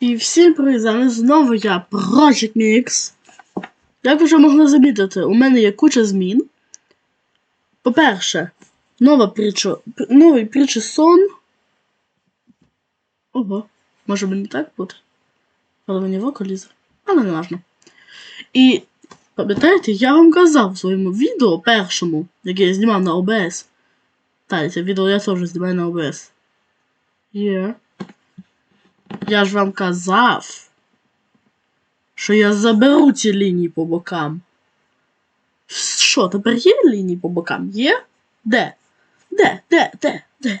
І всім привіт, з вами знову я, Project Mix. Як ви вже могли замітити, у мене є куча змін. По-перше, нова притча, новий притча сон. Ого, може мені так бути? Але мені в. Але не важно. І пам'ятаєте, я вам казав в своєму відео першому, яке я знімав на OBS. Так, це відео я теж знімаю на OBS. Є. Я ж вам казав, що я заберу ці лінії по бокам. Що, тепер є лінії по бокам? Є? Де? Де? Де? Де? Де?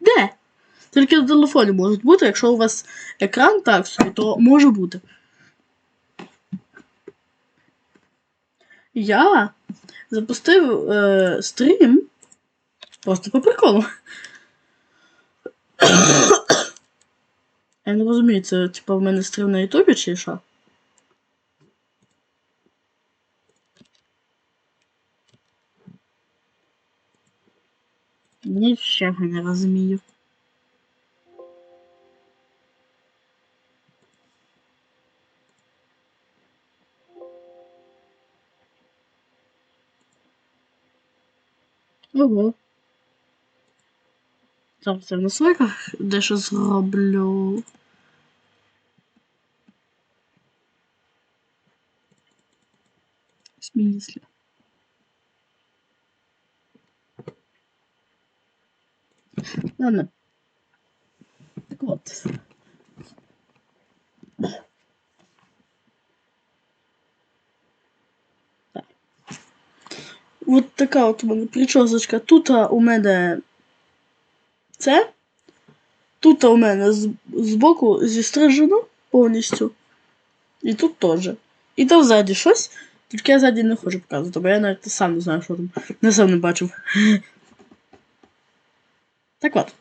Де? Тільки на телефоні можуть бути, якщо у вас екран так собі, то може бути. Я запустив е, стрім просто по приколу. Я не розумію, це типа в мене стрім на Ютубі чи що? Нічого не розумію. Ого. Зараз я в настройках дещо зроблю. Смысле? Ладно. Так вот. Так. От така от у мене причосочка. Тут у мене це. Тут у мене збоку зістрижено повністю. І тут теж. І там ззаді щось. Тільки я ззаді не хочу показувати, бо я навіть сам не знаю, що там. Не сам не бачив. Так от.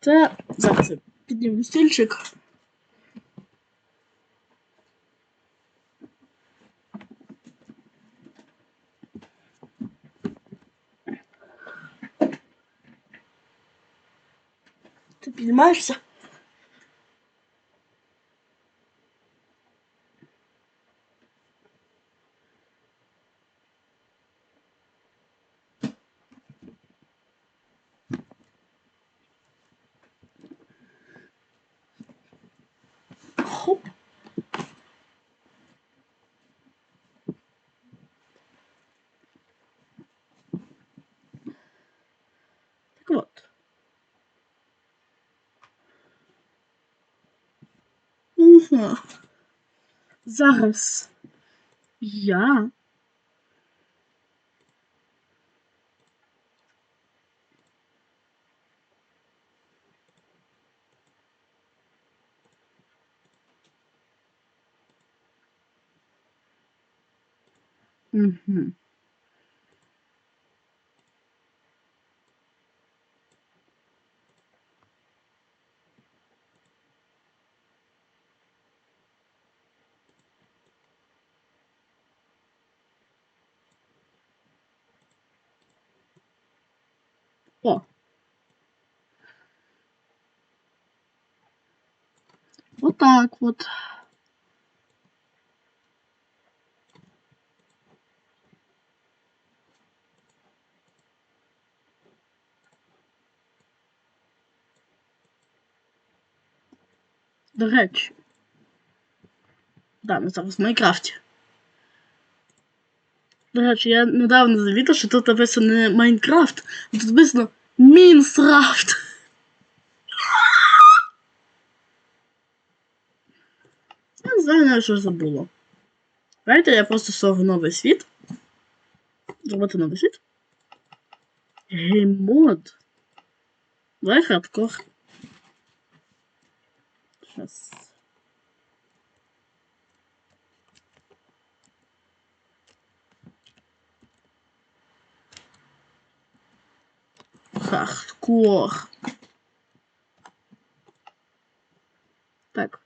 Це зараз я підніму стільчик. Ти піднімаєшся? Хоп. Так от. Угу. Зараз я Угу. О. Вот так вот. До речі. Да, ми зараз в Майнкрафті. До речі, я недавно завітав, що тут написано не Майнкрафт, тут написано Мінсрафт. Я не знаю що забуло. Знаєте, я просто створив новий світ. Зробити новий світ. Гейммод. Давай хардкор. Сейчас. Хардкор. Так.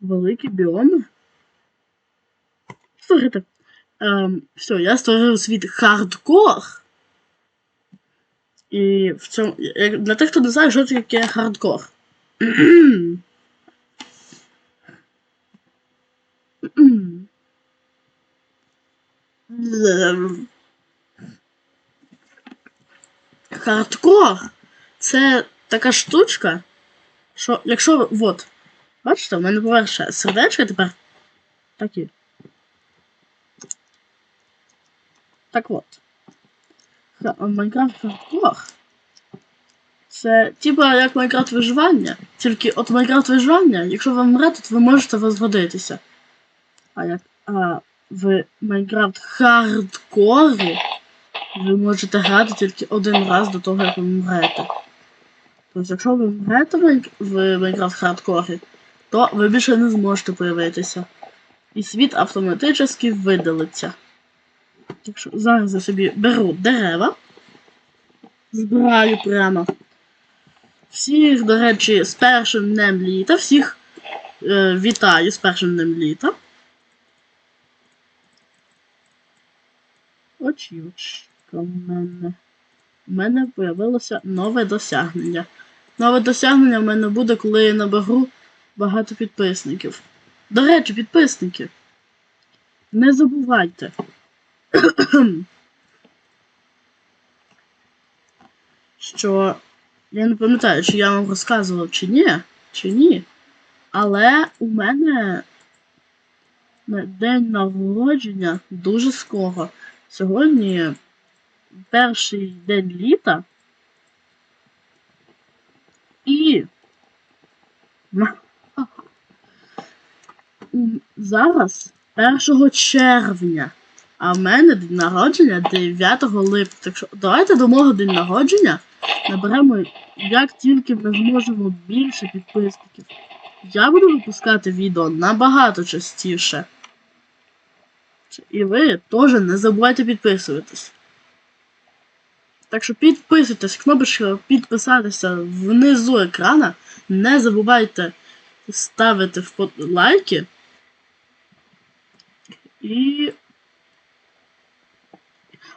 Великі біоми. Слухайте. Ем, все, я створив світ хардкор. І в цьому. Для тих, хто не знає, що таке хардкор. Хардкор це така штучка, що якщо ви. Вот. Бачите, в мене поверше сердечко тепер такі. Так от. Майнкрафт хардкор. Це типа як Майнкрафт виживання. Тільки от Майнкрафт виживання, якщо ви вмрете, то ви можете возродитися. А як а в Майнкрафт хардкорі ви можете грати тільки один раз до того, як ви вмрете. Тобто, якщо ви вмрете в Майнкрафт хардкорі, то ви більше не зможете появитися. І світ автоматично видалиться. Так що зараз я собі беру дерева, збираю прямо. Всіх, до речі, з першим днем літа, всіх е, вітаю з першим днем літа. Очівочка в мене. У мене появилося нове досягнення. Нове досягнення в мене буде, коли я наберу багато підписників. До речі, підписники. Не забувайте. що я не пам'ятаю, чи я вам розказував чи ні, чи ні. Але у мене день народження дуже скоро. Сьогодні перший день літа. І зараз 1 червня. А в мене день народження 9 липня. Так що давайте до мого день народження наберемо як тільки ми зможемо більше підписників. Я буду випускати відео набагато частіше. І ви теж не забувайте підписуватись. Так що підписуйтесь, кнопочка підписатися внизу екрана. Не забувайте ставити лайки. І.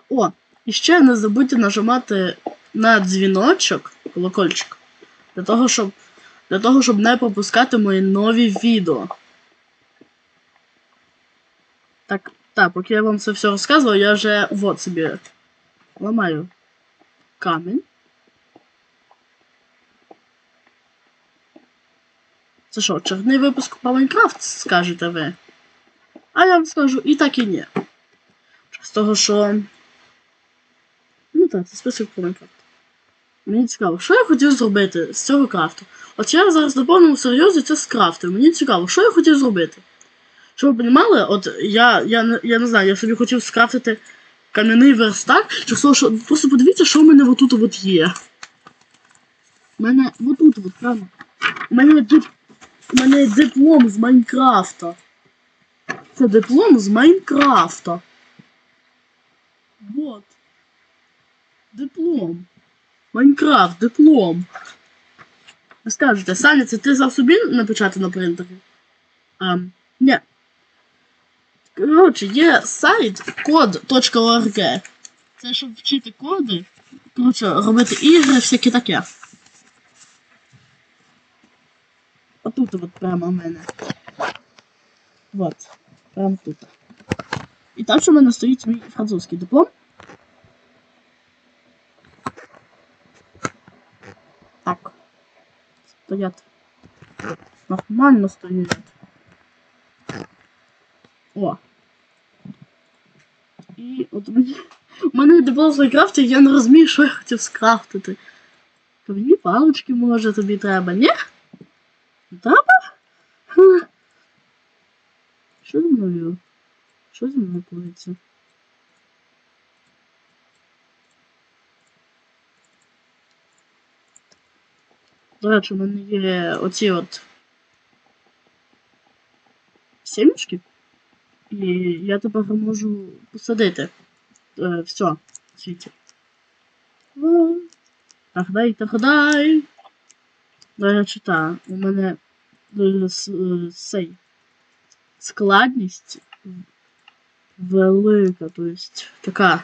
О, і ще не забудьте нажимати на дзвіночок, колокольчик, для того, щоб, для того, щоб не пропускати мої нові відео. Так, так, поки я вам це все розказував, я вже вот собі ламаю камінь. Це що, черний випуск про Майнкрафт, скажете ви? А я вам скажу і так і ні. З того, що. Ну так, це список про Майнкрафт. Мені цікаво, що я хотів зробити з цього крафту. От я зараз на повному серйозі це скрафтив. Мені цікаво, що я хотів зробити. Щоб ви розуміли, от я, я, я не знаю, я собі хотів скрафтити кам'яний верстак, що, що просто подивіться, що в мене отут от є. У мене отут от, прямо. У мене, дип... у мене диплом з Майнкрафта. Це диплом з Майнкрафта. Вот. Диплом. Майнкрафт, диплом. Ви скажете, Саня, це ти взяв собі напечати на принтері? А, ні. Коротше, є сайт код.org. Це щоб вчити коди. Коротше, робити ігри, всяке таке. Отут от прямо в мене. Вот. Прямо тут. І там, що в мене стоїть мій французький диплом. Так. Стоять. Нормально стоять. О. І от мені. У мене з Майнкрафту, я не розумію, що я хотів скрафтити. Кам'яні палички, може, тобі треба, ні? Не Треба? Хм. Що зі мною? Що зі мною коїться? До речі, у мене є оці от сімечки. І я тепер можу посадити е, все в світі. Тахдай, тахдай. До речі, та, у мене е, е, цей складність велика, то есть така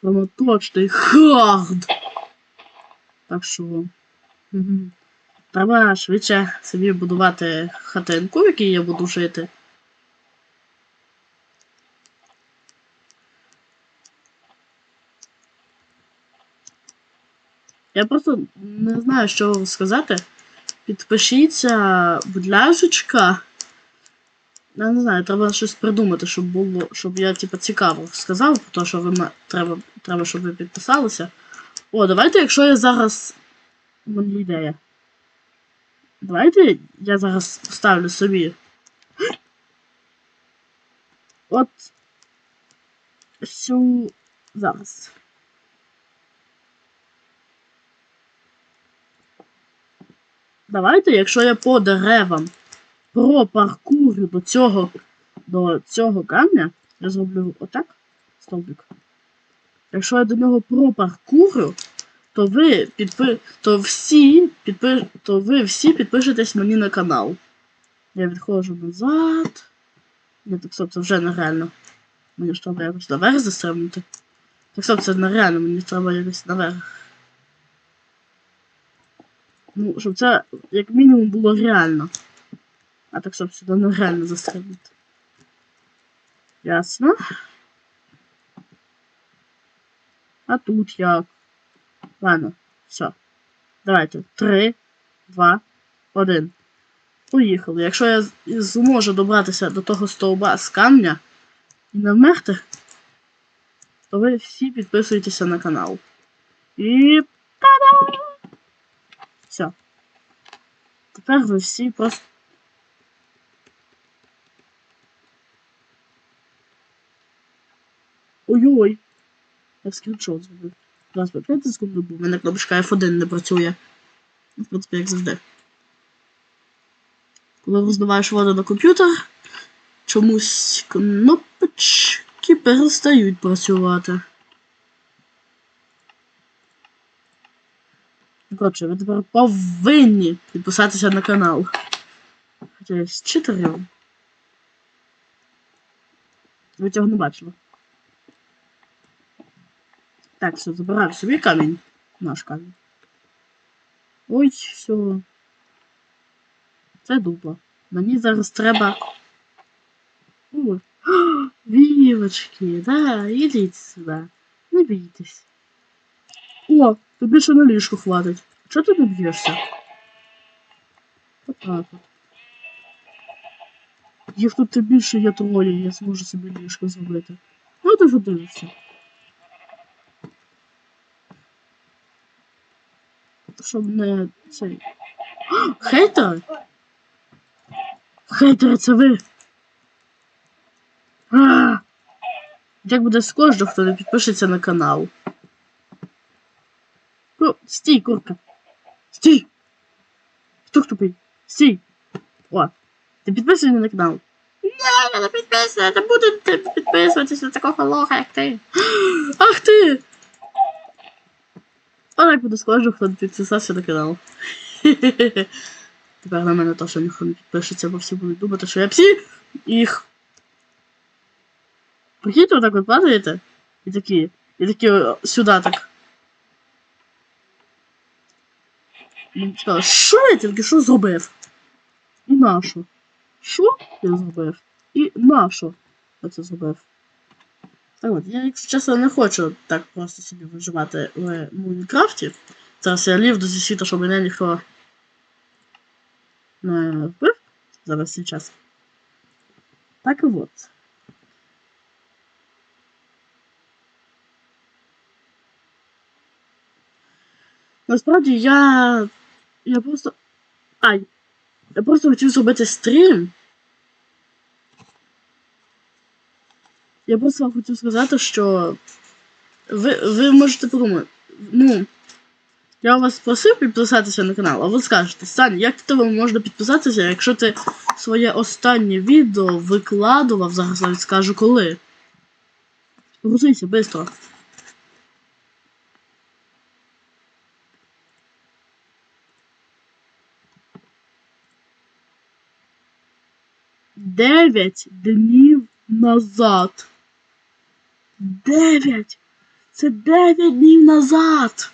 прямо точний хард. Так що. Треба швидше собі будувати хатинку, в якій я буду жити. Я просто не знаю, що вам сказати. Підпишіться, будь ласка. Я не знаю, треба щось придумати, щоб було, щоб я типу, цікаво сказав, те, що ви треба, треба, щоб ви підписалися. О, давайте, якщо я зараз. Мене ідея. Давайте я зараз поставлю собі. От. Всю. Зараз. Давайте, якщо я по деревам пропаркурю до цього до цього камня, я зроблю отак. Стовбик. Якщо я до нього пропаркурю, то ви підпи... то всі підпи... то ви всі підпишетесь мені на канал. Я відходжу назад. Ні, так стоп, це вже нереально. Мені ж треба якось наверх застрибнути. Так стоп, це нереально, мені треба якось наверх. Ну, щоб це як мінімум було реально. А так щоб сюди нереально застрибнути. Ясно. А тут як? Ладно, все. Давайте. Три, два, один. Поїхали. Якщо я зможу добратися до того стовба з камня і не вмерти, то ви всі підписуєтеся на канал. І та-да! Все. Тепер ви всі просто. Ой-ой! Я скріншот зробив. Зараз по 5 секунд бо в мене кнопочка F1 не працює. В принципі, як завжди. Коли розливаєш воду на комп'ютер, чомусь кнопочки перестають працювати. Коротше, ви тепер повинні підписатися на канал. Хоча я з читерів. Ви цього не бачили. Так, все, забираю собі камінь. Наш камінь. Ой, все. Це дупло. Мені зараз треба. О, вівочки, да, ідіть сюди. Не бійтесь. О, тобі ще на ліжку хватить. Чого ти не б'єшся? Отак от. Їх тут і більше є троє, я зможу собі ліжко зробити. Ну, ти ж дивишся. Щоб не цей. Хейтер? Хейтери, це ви. А! Як буде з кожного, хто не підпишеться на канал. Стій, курка. Стій! Хто тупий? Стій! О, ти підписуй на канал. Ні, я не підписую, не буду підписуватися на такого лоха, як ти. Ах ти! А так буде схоже, хто не підписався на канал. Тепер на мене теж ніхто не підпишеться, бо всі будуть думати, що я псі їх. Прикиньте, отак от падаєте. І такі. І такі сюди так. Він сказав, що я тільки що зробив? І нащо? Що я зробив? І нащо я це зробив? Так от, я, якщо чесно, не хочу так просто собі виживати в Майнкрафті. Зараз я лів до зі світу, щоб мене ніхто не вбив за весь цей час. Так і от. Насправді я. Я просто. Ай. Я просто хотів зробити стрім. Я просто вам хотів сказати, що ви, ви можете подумати, ну, я вас просив підписатися на канал, а ви скажете, Саня, як тебе можна підписатися, якщо ти своє останнє відео викладував, зараз навіть скажу коли. Грузися, швидко. Дев'ять днів назад. Дев'ять! Це дев'ять днів назад!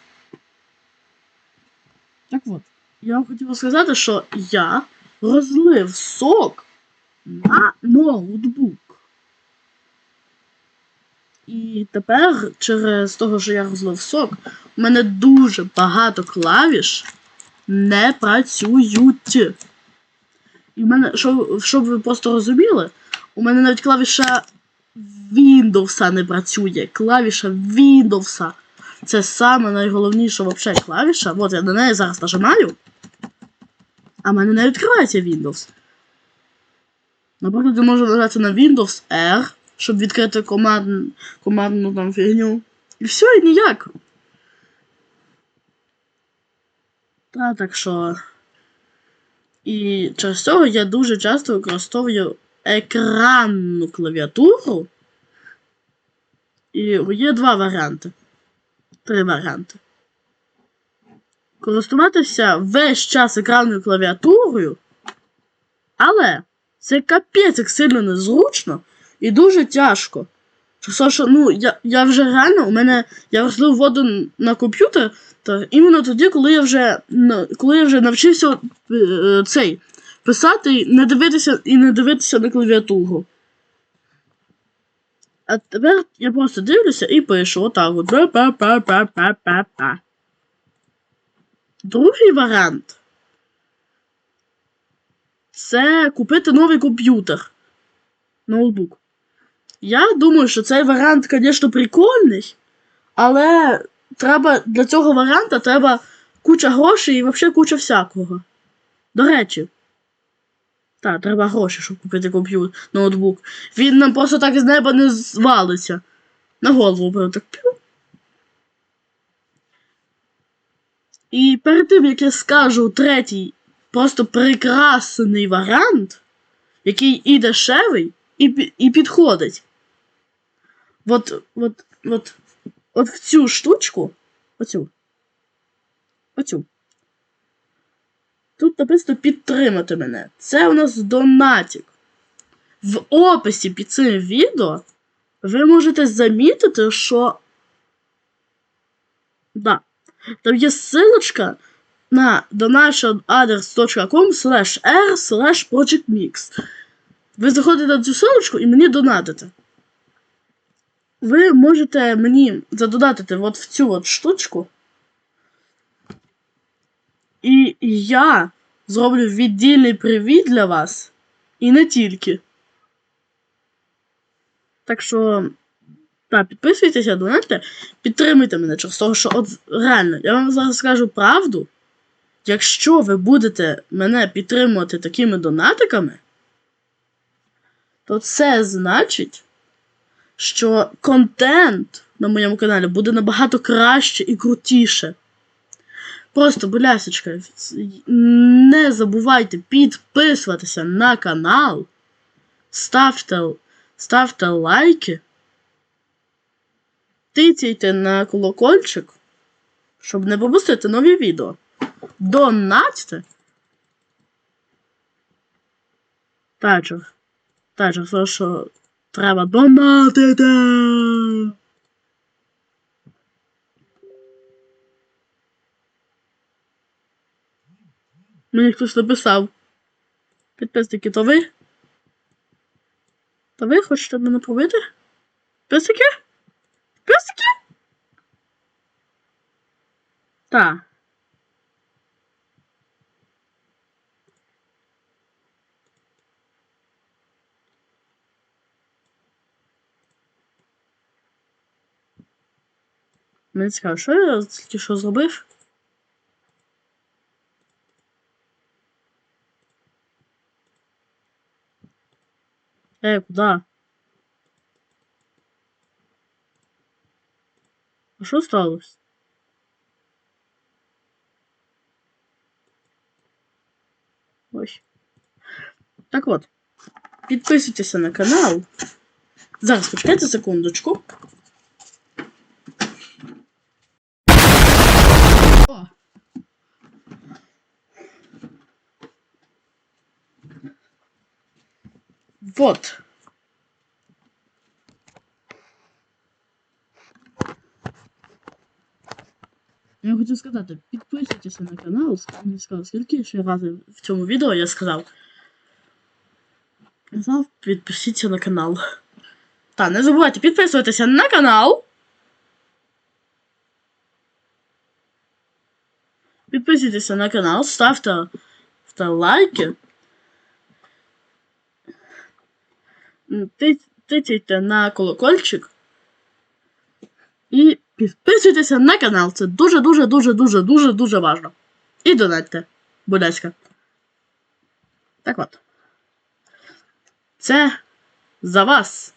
Так от, я вам хотів сказати, що я розлив сок на ноутбук. І тепер, через того, що я розлив сок, у мене дуже багато клавіш не працюють. І в мене, щоб, щоб ви просто розуміли, у мене навіть клавіша Windows не працює. Клавіша Windows. Це саме найголовніша вообще клавіша. От я на неї зараз нажимаю. А в мене не відкривається Windows. Наприклад, я можу нажати на Windows R, щоб відкрити команд, командну там фігню. І все, і ніяк. Та так що. І через цього я дуже часто використовую екранну клавіатуру. І є два варіанти. Три варіанти. Користуватися весь час екранною клавіатурою, але це капець як сильно незручно і дуже тяжко. Що, ну, я, я вже реально, у мене я розлив воду на комп'ютер та іменно тоді, коли я вже коли я вже навчився е, цей писати, не дивитися і не дивитися на клавіатуру. А тепер я просто дивлюся і пишу отак от. Другий варіант. Це купити новий комп'ютер. Ноутбук. Я думаю, що цей варіант, звісно, прикольний, але треба для цього варіанта треба куча грошей і взагалі куча всякого. До речі. Так, треба гроші, щоб купити комп'ютер, ноутбук. Він нам просто так з неба не звалиться. На голову прям так. п'ю. І перед тим, як я скажу третій, просто прекрасний варіант, який і дешевий, і, і підходить. От, от, от, от в цю штучку, оцю. Оцю. Тут написано підтримати мене. Це у нас донатік. В описі під цим відео ви можете замітити, що. Да. Там є ссылочка на donationaddress.com slash r slash projectmix. Ви заходите на цю ссылочку і мені донатите. Ви можете мені задонатити от в цю от штучку. І я зроблю віддільний привіт для вас. І не тільки. Так що. Так, підписуйтеся, донатьте, підтримуйте мене через того, що от реально, я вам зараз скажу правду. Якщо ви будете мене підтримувати такими донатиками, то це значить, що контент на моєму каналі буде набагато краще і крутіше. Просто, будь не забувайте підписуватися на канал, ставте, ставте лайки, тицяйте на колокольчик, щоб не пропустити нові відео. Донатьте. Тачок. Тачок, то що треба донатити. Мені хтось написав. Підписники, то ви? То ви хочете мене побити? Підписники? Підписники? Так. Мені цікаво, що я тільки що зробив? Эй, куда? А що сталося? Ой. Так от. Підписуйтеся на канал. Зараз почекайте секундочку. О. Вот. Я хочу сказати, підписуйтеся на канал, не сказав, скільки ще разів в цьому відео я сказав. Казав, підпишіться на канал. Та, не забувайте підписуватися на канал. Підписуйтеся на канал, ставте, ставте лайки. Тицяйте на колокольчик. І підписуйтеся на канал. Це дуже, дуже, дуже, дуже, дуже, важливо. І донатьте, будь ласка. Так от. Це за вас.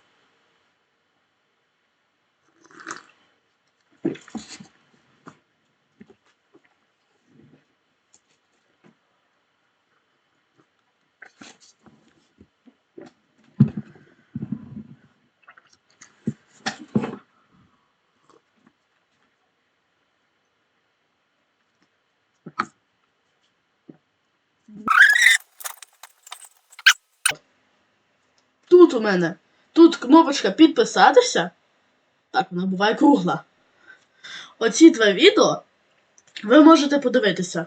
Тут у мене. Тут кнопочка підписатися. Так, вона буває кругла. Оці два відео ви можете подивитися.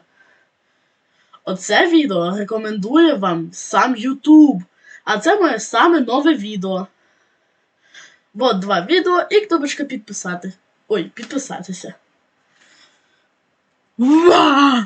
Оце відео рекомендує вам сам YouTube. А це моє саме нове відео. От два відео і кнопочка підписати. Ой, підписатися. Вау!